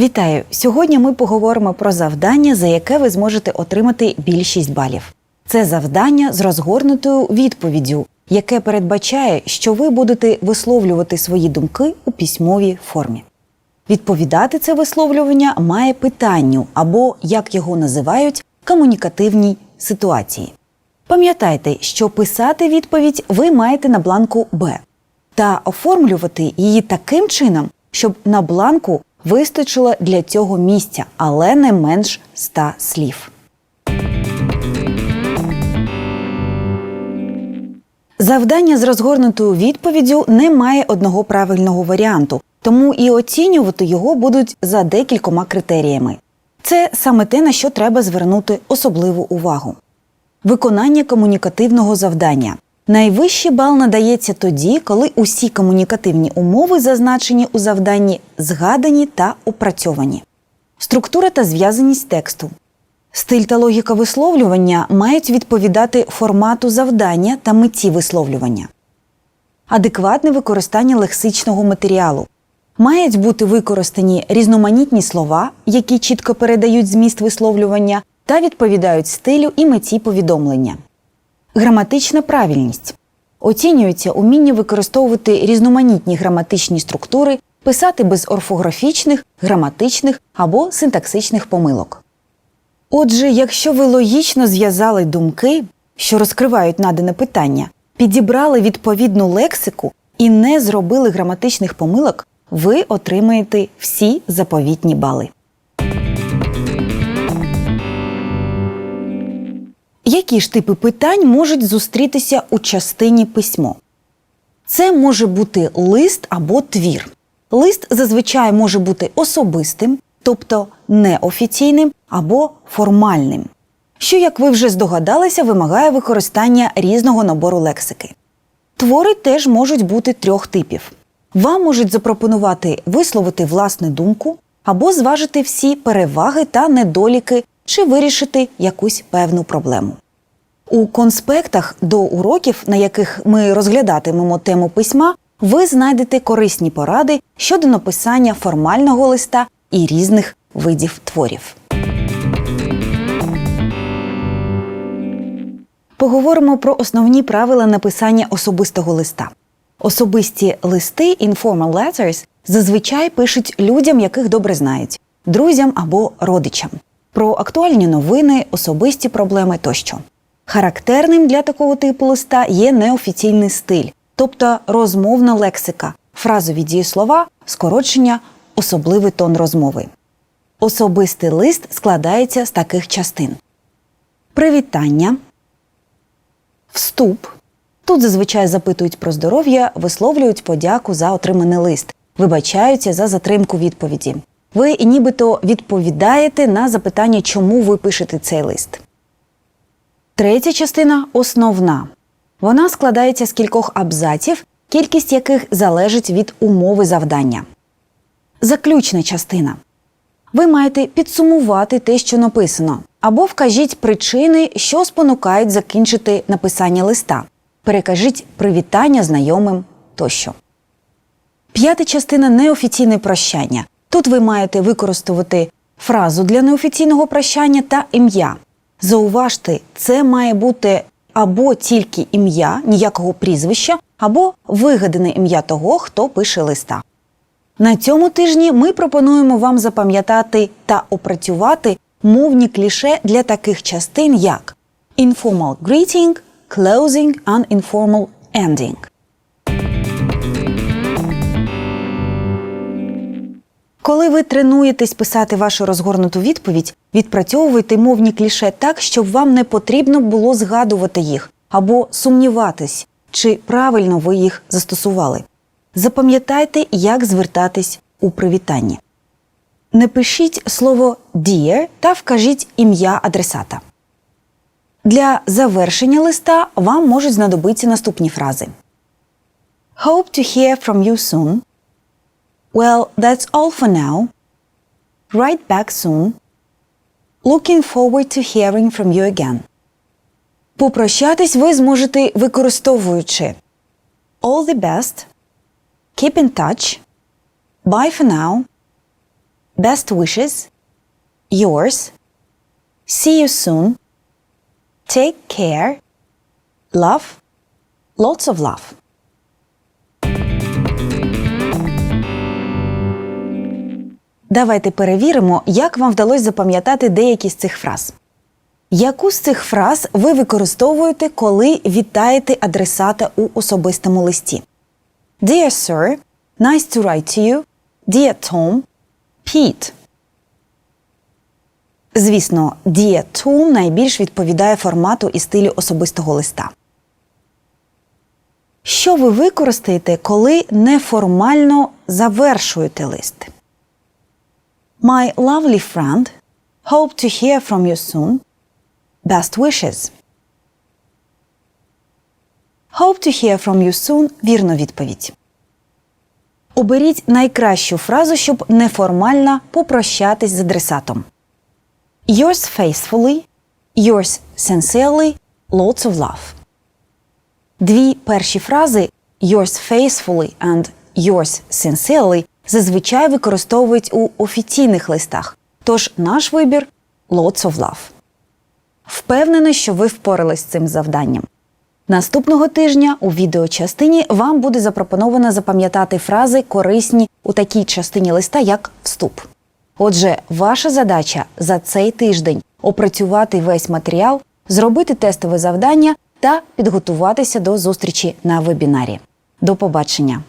Вітаю! Сьогодні ми поговоримо про завдання, за яке ви зможете отримати більшість балів. Це завдання з розгорнутою відповіддю, яке передбачає, що ви будете висловлювати свої думки у письмовій формі. Відповідати це висловлювання має питанню або, як його називають, комунікативній ситуації. Пам'ятайте, що писати відповідь ви маєте на бланку Б та оформлювати її таким чином, щоб на бланку вистачило для цього місця, але не менш 100 слів. Завдання з розгорнутою відповіддю не має одного правильного варіанту, тому і оцінювати його будуть за декількома критеріями. Це саме те, на що треба звернути особливу увагу. Виконання комунікативного завдання. Найвищий бал надається тоді, коли усі комунікативні умови, зазначені у завданні, згадані та опрацьовані. Структура та зв'язаність тексту. Стиль та логіка висловлювання мають відповідати формату завдання та меті висловлювання. Адекватне використання лексичного матеріалу. Мають бути використані різноманітні слова, які чітко передають зміст висловлювання та відповідають стилю і меті повідомлення. Граматична правильність оцінюється уміння використовувати різноманітні граматичні структури, писати без орфографічних, граматичних або синтаксичних помилок. Отже, якщо ви логічно зв'язали думки, що розкривають надане питання, підібрали відповідну лексику і не зробили граматичних помилок, ви отримаєте всі заповітні бали. Які ж типи питань можуть зустрітися у частині письмо? Це може бути лист або твір. Лист зазвичай може бути особистим, тобто неофіційним або формальним, що, як ви вже здогадалися, вимагає використання різного набору лексики. Твори теж можуть бути трьох типів. Вам можуть запропонувати висловити власну думку або зважити всі переваги та недоліки чи вирішити якусь певну проблему. У конспектах до уроків, на яких ми розглядатимемо тему письма, ви знайдете корисні поради щодо написання формального листа і різних видів творів. Поговоримо про основні правила написання особистого листа. Особисті листи informal letters зазвичай пишуть людям, яких добре знають, друзям або родичам, про актуальні новини, особисті проблеми тощо. Характерним для такого типу листа є неофіційний стиль, тобто розмовна лексика, фразові дієслова, скорочення, особливий тон розмови. Особистий лист складається з таких частин: привітання, вступ. Тут зазвичай запитують про здоров'я, висловлюють подяку за отриманий лист, вибачаються за затримку відповіді. Ви нібито відповідаєте на запитання, чому ви пишете цей лист. Третя частина основна. Вона складається з кількох абзаців, кількість яких залежить від умови завдання. Заключна частина. Ви маєте підсумувати те, що написано, або вкажіть причини, що спонукають закінчити написання листа. Перекажіть привітання знайомим тощо. П'ята частина неофіційне прощання. Тут ви маєте використовувати фразу для неофіційного прощання та ім'я. Зауважте, це має бути або тільки ім'я, ніякого прізвища, або вигадане ім'я того, хто пише листа. На цьому тижні ми пропонуємо вам запам'ятати та опрацювати мовні кліше для таких частин, як informal greeting, closing and informal ending. Коли ви тренуєтесь писати вашу розгорнуту відповідь, відпрацьовуйте мовні кліше так, щоб вам не потрібно було згадувати їх або сумніватись, чи правильно ви їх застосували. Запам'ятайте, як звертатись у привітанні. Не пишіть слово «dear» та вкажіть ім'я адресата. Для завершення листа вам можуть знадобитися наступні фрази: Hope to hear from you soon. Well, that's all for now. Write back soon. Looking forward to hearing from you again. Попрощатись ви зможете використовуючи All the best. Keep in touch. Bye for now. Best wishes. Yours. See you soon. Take care. Love. Lots of love. Давайте перевіримо, як вам вдалося запам'ятати деякі з цих фраз. Яку з цих фраз ви використовуєте, коли вітаєте адресата у особистому листі? Dear Sir, nice to write to you. Dear Tom, Pete. Звісно, Dear Tom найбільш відповідає формату і стилю особистого листа. Що ви використаєте, коли неформально завершуєте лист? My lovely friend, hope to hear from you soon. Best wishes. Hope to hear from you soon – вірна відповідь. Оберіть найкращу фразу, щоб неформально попрощатись з адресатом. Yours faithfully, yours sincerely, lots of love. Дві перші фрази yours faithfully and yours sincerely зазвичай використовують у офіційних листах, тож наш вибір lots of love. Впевнена, що ви впорались з цим завданням. Наступного тижня у відеочастині вам буде запропоновано запам'ятати фрази корисні у такій частині листа, як вступ. Отже, ваша задача за цей тиждень опрацювати весь матеріал, зробити тестове завдання та підготуватися до зустрічі на вебінарі. До побачення!